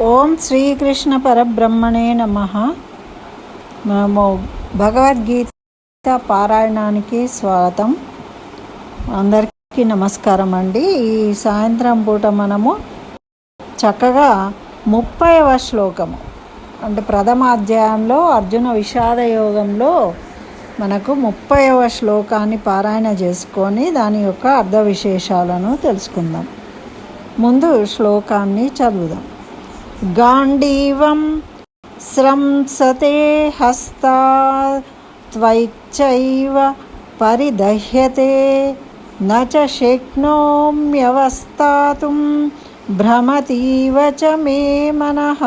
ఓం శ్రీకృష్ణ పరబ్రహ్మణే నమ. మేము భగవద్గీత పారాయణానికి స్వాగతం. అందరికీ నమస్కారం అండి. ఈ సాయంత్రం పూట మనము చక్కగా ముప్పైవ శ్లోకము అంటే ప్రథమ అధ్యాయంలో అర్జున విషాద యోగంలో మనకు ముప్పైవ శ్లోకాన్ని పారాయణ చేసుకొని దాని యొక్క అర్ధ విశేషాలను తెలుసుకుందాం. ముందు శ్లోకాన్ని చదువుదాం. గాంధీవం స్రంసతే హస్తా పరిదహ్యతే నచ శక్నోమ్యవస్థాతుం భ్రమతీవ చ మే మనః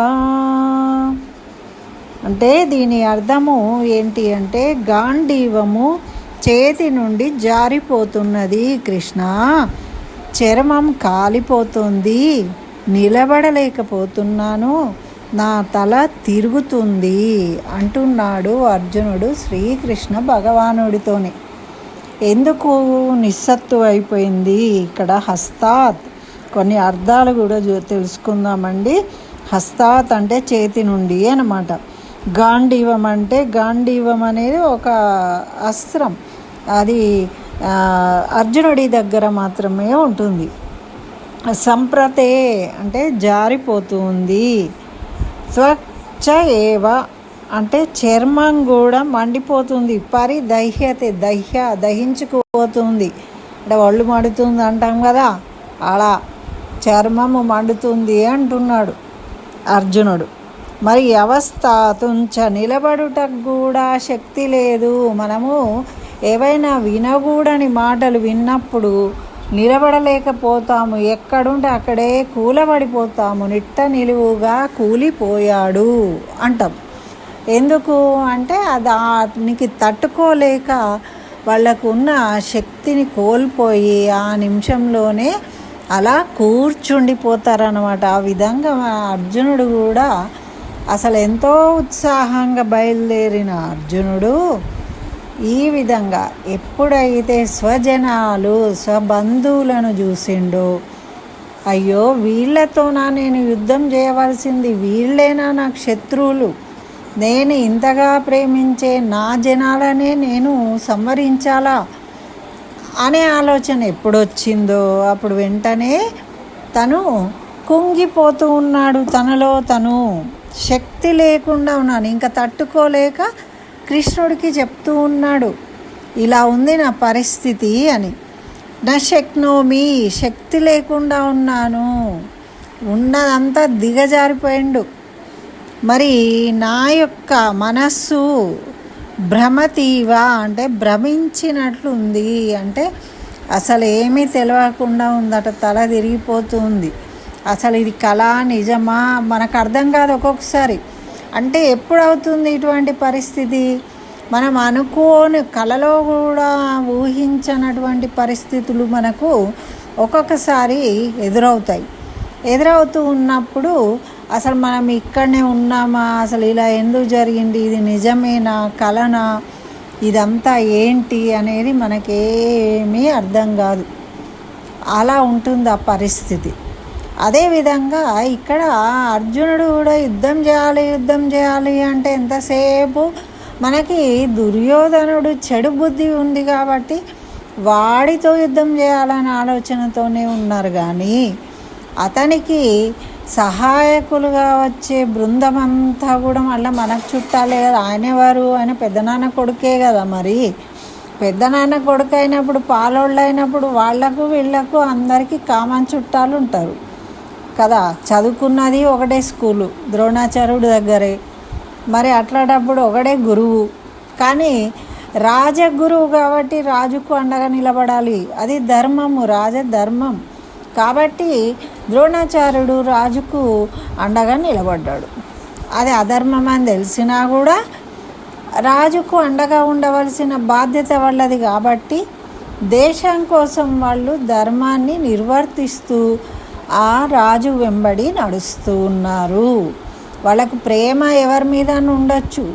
అంటే దీని అర్థము ఏంటి అంటే గాంధీవము చేతి నుండి జారిపోతున్నది కృష్ణ చర్మం కాలిపోతుంది. నిలబడలేకపోతున్నాను. నా తల తిరుగుతుంది అంటున్నాడు అర్జునుడు శ్రీకృష్ణ భగవానుడితోని. ఎందుకు నిస్సత్తు అయిపోయింది? ఇక్కడ హస్తాత్. కొన్ని అర్థాలు కూడా తెలుసుకుందామండి. హస్తాత్ అంటే చేతి నుండి అనమాట గాంధీవం అంటే గాంధీవం అనేది ఒక అస్త్రం. అది అర్జునుడి దగ్గర మాత్రమే ఉంటుంది. సంప్రతే అంటే జారిపోతుంది. స్వచ్ఛ ఏవ అంటే చర్మం కూడా మండిపోతుంది. పరి దహ్యతే దహ్య దహించుకుపోతుంది. అంటే ఒళ్ళు మండుతుంది అంటాం కదా అలా చర్మము మండుతుంది అంటున్నాడు అర్జునుడు. మరి అవస్థాతుంచ తుంచ నిలబడుటకు కూడా శక్తి లేదు. మనము ఏవైనా వినకూడని మాటలు విన్నప్పుడు నిలబడలేకపోతాము. ఎక్కడుంటే అక్కడే కూలబడిపోతాము. నిట్ట నిలువుగా కూలిపోయాడు అంటాం. ఎందుకు అంటే అది దానికి తట్టుకోలేక వాళ్ళకు ఉన్న శక్తిని కోల్పోయి ఆ నిమిషంలోనే అలా కూర్చుండిపోతారనమాట ఆ విధంగా అర్జునుడు కూడా అసలు ఎంతో ఉత్సాహంగా బయలుదేరిన అర్జునుడు ఈ విధంగా ఎప్పుడైతే స్వజనాలు స్వబంధువులను చూసిండో అయ్యో వీళ్ళతోనా నేను యుద్ధం చేయవలసింది వీళ్ళేనా నాకు శత్రువులు? నేను ఇంతగా ప్రేమించే నా జనాలనే నేను సంవరించాలా? అనే ఆలోచన ఎప్పుడొచ్చిందో అప్పుడు వెంటనే తను కుంగిపోతూ ఉన్నాడు తనలో తను. శక్తి లేకుండా ఉన్నాను ఇంకా తట్టుకోలేక కృష్ణుడికి చెప్తూ ఉన్నాడు ఇలా ఉంది నా పరిస్థితి అని. నా శక్నోమి శక్తి లేకుండా ఉన్నాను. ఉన్నదంతా దిగజారిపోయిండు. మరి నా యొక్క మనస్సు భ్రమతీవా? అంటే భ్రమించినట్లుంది. అంటే అసలు ఏమీ తెలియకుండా ఉందట తల తిరిగిపోతుంది. అసలు ఇది కళ నిజమా? మనకు అర్థం కాదు ఒక్కొక్కసారి. అంటే ఎప్పుడు అవుతుంది ఇటువంటి పరిస్థితి? మనం అనుకోని కలలో కూడా ఊహించనటువంటి పరిస్థితులు మనకు ఒక్కొక్కసారి ఎదురవుతాయి. ఎదురవుతూ ఉన్నప్పుడు అసలు మనం ఇక్కడనే ఉన్నామా? అసలు ఇలా ఎందుకు జరిగింది? ఇది నిజమేనా? కలనా? ఇదంతా ఏంటి అనేది మనకేమీ అర్థం కాదు. అలా ఉంటుంది ఆ పరిస్థితి. అదేవిధంగా ఇక్కడ అర్జునుడు కూడా యుద్ధం చేయాలి యుద్ధం చేయాలి అంటే ఎంతసేపు? మనకి దుర్యోధనుడు చెడు బుద్ధి ఉంది కాబట్టి వాడితో యుద్ధం చేయాలనే ఆలోచనతోనే ఉన్నారు కానీ అతనికి సహాయకులుగా వచ్చే బృందం అంతా కూడా మళ్ళీ మనకు చుట్టాలే కదా ఆయనవారు ఆయన పెద్దనాన్న కొడుకే కదా మరి. పెద్దనాన్న కొడుకు అయినప్పుడు పాలోళ్ళు అయినప్పుడు వాళ్ళకు వీళ్ళకు అందరికీ కామన్ చుట్టాలు ఉంటారు. కదా చదువుకున్నది ఒకటే స్కూలు ద్రోణాచార్యుడి దగ్గరే. మరి అట్లాంటప్పుడు ఒకడే గురువు. కానీ రాజగురువు కాబట్టి రాజుకు అండగా నిలబడాలి. అది ధర్మము రాజధర్మం. కాబట్టి ద్రోణాచార్యుడు రాజుకు అండగా నిలబడ్డాడు. అది అధర్మం అని తెలిసినా కూడా రాజుకు అండగా ఉండవలసిన బాధ్యత వాళ్ళది కాబట్టి దేశం కోసం వాళ్ళు ధర్మాన్ని నిర్వర్తిస్తూ ఆ రాజు వెంబడి నడుస్తూ ఉన్నారు. వాళ్ళకు ప్రేమ ఎవరి మీద ఉండొచ్చు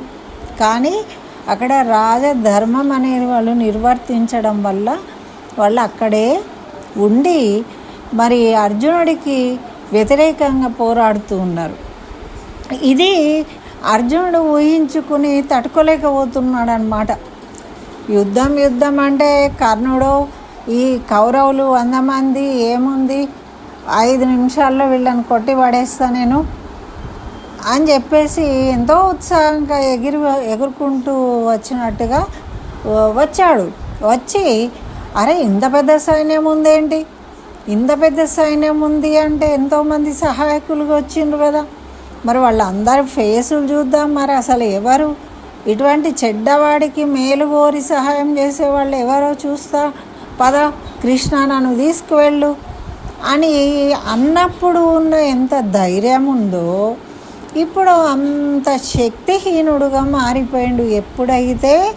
కానీ అక్కడ రాజధర్మం అనేది వాళ్ళు నిర్వర్తించడం వల్ల వాళ్ళు అక్కడే ఉండి మరి అర్జునుడికి వ్యతిరేకంగా పోరాడుతూ ఉన్నారు. ఇది అర్జునుడు ఊహించుకుని తట్టుకోలేకపోతున్నాడు అనమాట యుద్ధం యుద్ధం అంటే కర్ణుడు ఈ కౌరవులు వంద మంది ఏముంది? ఐదు నిమిషాల్లో వీళ్ళని కొట్టి పడేస్తా నేను అని చెప్పేసి ఎంతో ఉత్సాహంగా ఎగిరి ఎగురుకుంటూ వచ్చినట్టుగా వచ్చాడు. వచ్చి అరే ఇంత పెద్ద సైన్యం ఉందేంటి? ఇంత పెద్ద సైన్యం ఉంది అంటే ఎంతోమంది సహాయకులుగా వచ్చిండ్రు కదా. మరి వాళ్ళందరి ఫేసులు చూద్దాం మరి అసలు ఎవరు? ఇటువంటి చెడ్డవాడికి మేలు కోరి సహాయం చేసేవాళ్ళు ఎవరో చూస్తా. పద కృష్ణ నన్ను తీసుకువెళ్ళు. అని అన్నప్పుడు ఉన్న ఎంత ధైర్యం ఉందో ఇప్పుడు అంత శక్తిహీనుడుగా మారిపోయిండు ఎప్పుడైతే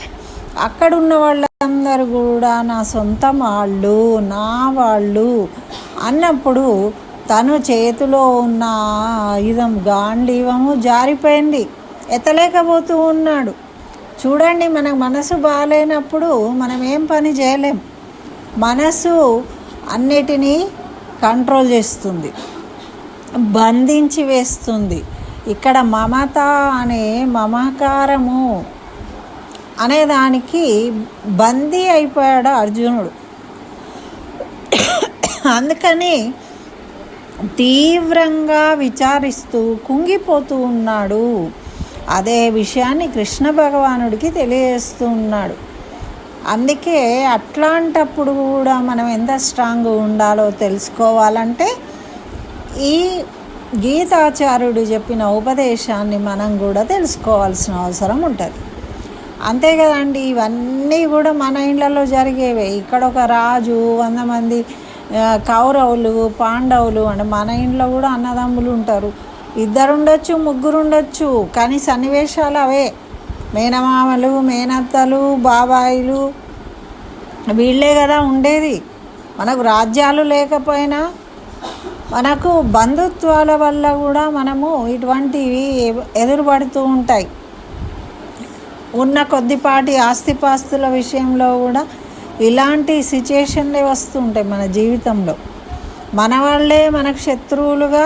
అక్కడున్న వాళ్ళందరూ కూడా నా సొంత వాళ్ళు నా వాళ్ళు అన్నప్పుడు తను చేతిలో ఉన్న ఆయుధం గాంధీవము జారిపోయింది ఎత్తలేకపోతూ ఉన్నాడు. చూడండి మన మనసు బాగాలేనప్పుడు మనం ఏం పని చేయలేం. మనసు అన్నిటినీ కంట్రోల్ చేస్తుంది. బంధించి వేస్తుంది. ఇక్కడ మమత అనే మమకారము అనే దానికి బందీ అయిపోయాడు అర్జునుడు. అందుకని తీవ్రంగా విచారిస్తూ కుంగిపోతూ ఉన్నాడు. అదే విషయాన్ని కృష్ణ భగవానుడికి తెలియజేస్తూ ఉన్నాడు. అందుకే అట్లాంటప్పుడు కూడా మనం ఎంత స్ట్రాంగ్ ఉండాలో తెలుసుకోవాలంటే ఈ గీతాచార్యుడు చెప్పిన ఉపదేశాన్ని మనం కూడా తెలుసుకోవాల్సిన అవసరం ఉంటుంది. అంతే కదండి ఇవన్నీ కూడా మన ఇళ్ళలో జరిగేవే. ఇక్కడ ఒక రాజు వంద మంది కౌరవులు పాండవులు అంటే మన ఇంట్లో కూడా అన్నదమ్ములు ఉంటారు. ఇద్దరు ఉండొచ్చు ముగ్గురు ఉండొచ్చు కానీ సన్నివేశాలు అవే. మేనమామలు మేనత్తలు బాబాయిలు వీళ్ళే కదా ఉండేది. మనకు రాజ్యాలు లేకపోయినా మనకు బంధుత్వాల వల్ల కూడా మనము ఇటువంటివి ఎదురుపడుతూ ఉంటాయి. ఉన్న కొద్దిపాటి ఆస్తిపాస్తుల విషయంలో కూడా ఇలాంటి సిచ్యుయేషన్లే వస్తూ ఉంటాయి మన జీవితంలో. మన వాళ్ళే మనకు శత్రువులుగా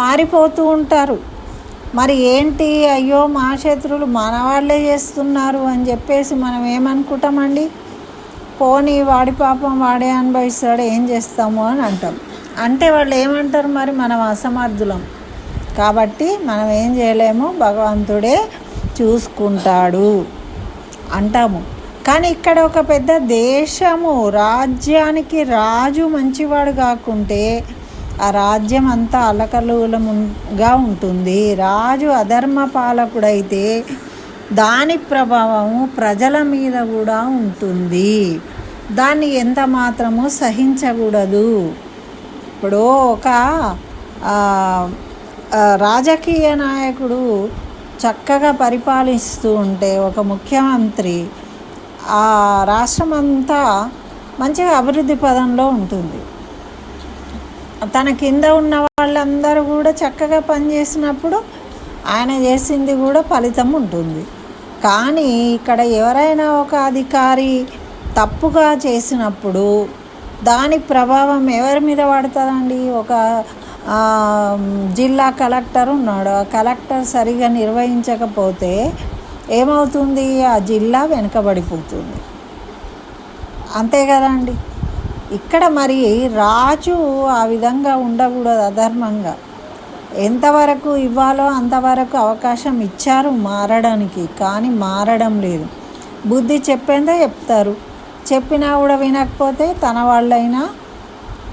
మారిపోతూ ఉంటారు. మరి ఏంటి? అయ్యో మా శత్రువులు మన వాళ్ళే చేస్తున్నారు అని చెప్పేసి మనం ఏమనుకుంటామండి? పోనీ వాడి పాపం వాడే అనుభవిస్తాడు ఏం చేస్తాము అని అంటాం. అంటే వాళ్ళు ఏమంటారు మరి? మనం అసమర్థులం. కాబట్టి మనం ఏం చేయలేము? భగవంతుడే చూసుకుంటాడు అంటాము. కానీ ఇక్కడ ఒక పెద్ద దేశము రాజ్యానికి రాజు మంచివాడు కాకుంటే ఆ రాజ్యం అంతా అలకలులముగా ఉంటుంది. రాజు అధర్మ పాలకుడైతే దాని ప్రభావము ప్రజల మీద కూడా ఉంటుంది. దాన్ని ఎంత మాత్రము సహించకూడదు. ఇప్పుడు ఒక రాజకీయ నాయకుడు చక్కగా పరిపాలిస్తూ ఉంటే ఒక ముఖ్యమంత్రి ఆ రాష్ట్రం అంతా మంచిగా అభివృద్ధి పదంలో ఉంటుంది. తన కింద ఉన్న వాళ్ళందరూ కూడా చక్కగా పనిచేసినప్పుడు ఆయన చేసింది కూడా ఫలితం ఉంటుంది. కానీ ఇక్కడ ఎవరైనా ఒక అధికారి తప్పుగా చేసినప్పుడు దాని ప్రభావం ఎవరి మీద పడుతుందండి? ఒక జిల్లా కలెక్టర్ ఉన్నాడు. ఆ కలెక్టర్ సరిగా నిర్వహించకపోతే ఏమవుతుంది? ఆ జిల్లా వెనుకబడిపోతుంది. అంతే కదండి? ఇక్కడ మరి రాజు ఆ విధంగా ఉండకూడదు అధర్మంగా. ఎంతవరకు ఇవ్వాలో అంతవరకు అవకాశం ఇచ్చారు మారడానికి కానీ మారడం లేదు. బుద్ధి చెప్పేందే చెప్తారు. చెప్పినా కూడా వినకపోతే తన వాళ్ళైనా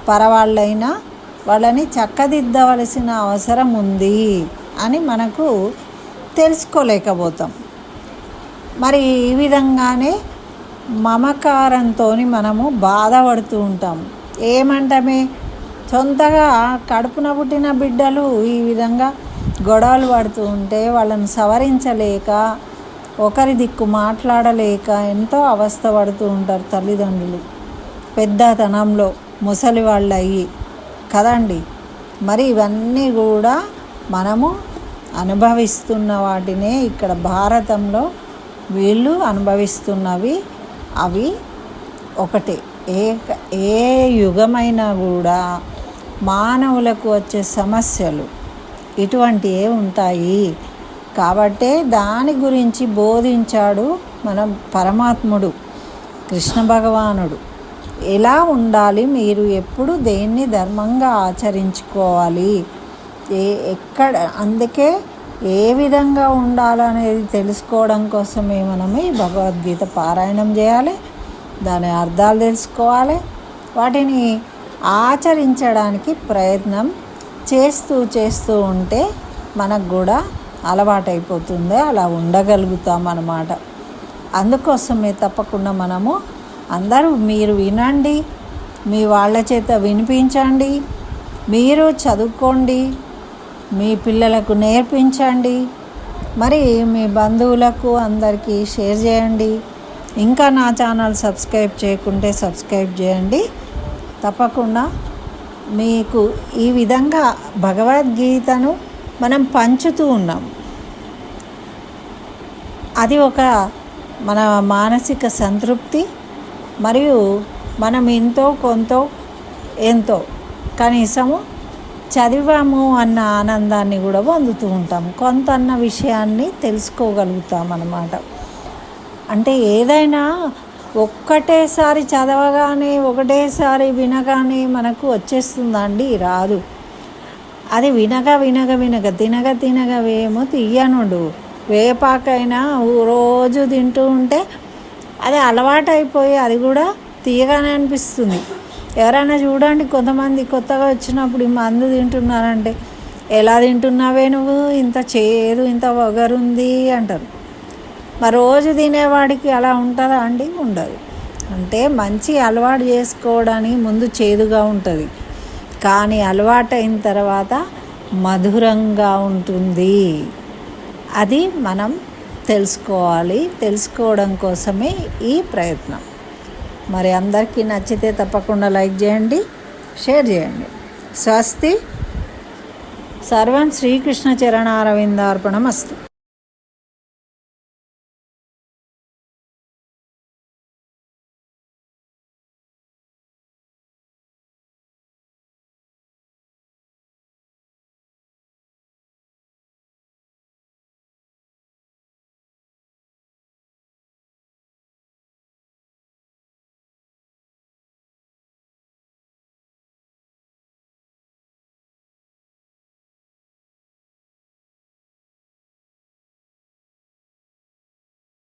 పరవాళ్ళైనా వాళ్ళని చక్కదిద్దవలసిన అవసరం ఉంది అని మనకు తెలుసుకోలేకపోతాం. మరి ఈ విధంగానే మమకారంతో మనము బాధపడుతూ ఉంటాం. ఏమంటమే? సొంతగా కడుపున పుట్టిన బిడ్డలు ఈ విధంగా గొడవలు పడుతూ ఉంటే వాళ్ళని సవరించలేక ఒకరి దిక్కు మాట్లాడలేక ఎంతో అవస్థ పడుతూ ఉంటారు తల్లిదండ్రులు. పెద్దతనంలో ముసలి వాళ్ళు అయ్యి కదండి? మరి ఇవన్నీ కూడా మనము అనుభవిస్తున్న వాటినే ఇక్కడ భారతంలో వీళ్ళు అనుభవిస్తున్నవి. అవి ఒకటే. ఏ ఏ యుగమైనా కూడా మానవులకు వచ్చే సమస్యలు ఇటువంటివే ఉంటాయి. కాబట్టే దాని గురించి బోధించాడు మన పరమాత్ముడు కృష్ణ భగవానుడు. ఎలా ఉండాలి? మీరు ఎప్పుడు దేన్ని ధర్మంగా ఆచరించుకోవాలి? ఏ ఎక్కడ అందుకే ఏ విధంగా ఉండాలనేది తెలుసుకోవడం కోసమే మనం ఈ భగవద్గీత పారాయణం చేయాలి దాని అర్థాలు తెలుసుకోవాలి వాటిని ఆచరించడానికి ప్రయత్నం చేస్తూ చేస్తూ ఉంటే మనకు కూడా అలవాటైపోతుంది అలా ఉండగలుగుతాం అన్నమాట. అందుకోసమే తప్పకుండా మనము అందరూ మీరు వినండి మీ వాళ్ళ చేత వినిపించండి మీరు చదువుకోండి మీ పిల్లలకు నేర్పించండి. మరి మీ బంధువులకు అందరికీ షేర్ చేయండి. ఇంకా నా ఛానల్ సబ్స్క్రైబ్ చేయకుంటే సబ్స్క్రైబ్ చేయండి. తప్పకుండా మీకు ఈ విధంగా భగవద్గీతను మనం పంచుతూ ఉన్నాం. అది ఒక మన మానసిక సంతృప్తి మరియు మనం ఎంతో కొంత ఎంతో కనీసము చదివాము అన్న ఆనందాన్ని కూడా పొందుతూ ఉంటాం కొంత అన్న విషయాన్ని తెలుసుకోగలుగుతాం అన్నమాట అంటే ఏదైనా ఒక్కటేసారి చదవగానే ఒకటేసారి వినగానే మనకు వచ్చేస్తుందండి రాదు. అది వినగా వినగా వినగ తినగ తినగ వేమో తీయనుడు. వేపాకైనా రోజు తింటూ ఉంటే అది అలవాటైపోయి అది కూడా తీయగానే అనిపిస్తుంది. ఎవరైనా చూడండి కొంతమంది కొత్తగా వచ్చినప్పుడు ఈ మందు తింటున్నారంటే ఎలా తింటున్నావే నువ్వు? ఇంత చేదు ఇంత వగరుంది అంటారు. మరి రోజు తినేవాడికి అలా ఉంటుందా అండి? ఉండదు. అంటే మంచి అలవాటు చేసుకోవడానికి ముందు చేదుగా ఉంటుంది. కానీ అలవాటైన తర్వాత మధురంగా ఉంటుంది. అది మనం తెలుసుకోవాలి తెలుసుకోవడం కోసమే ఈ ప్రయత్నం. మరి అందరికీ నచ్చితే తప్పకుండా లైక్ చేయండి షేర్ చేయండి. స్వస్తి. సర్వం శ్రీకృష్ణ చరణారవిందార్పణం అస్తు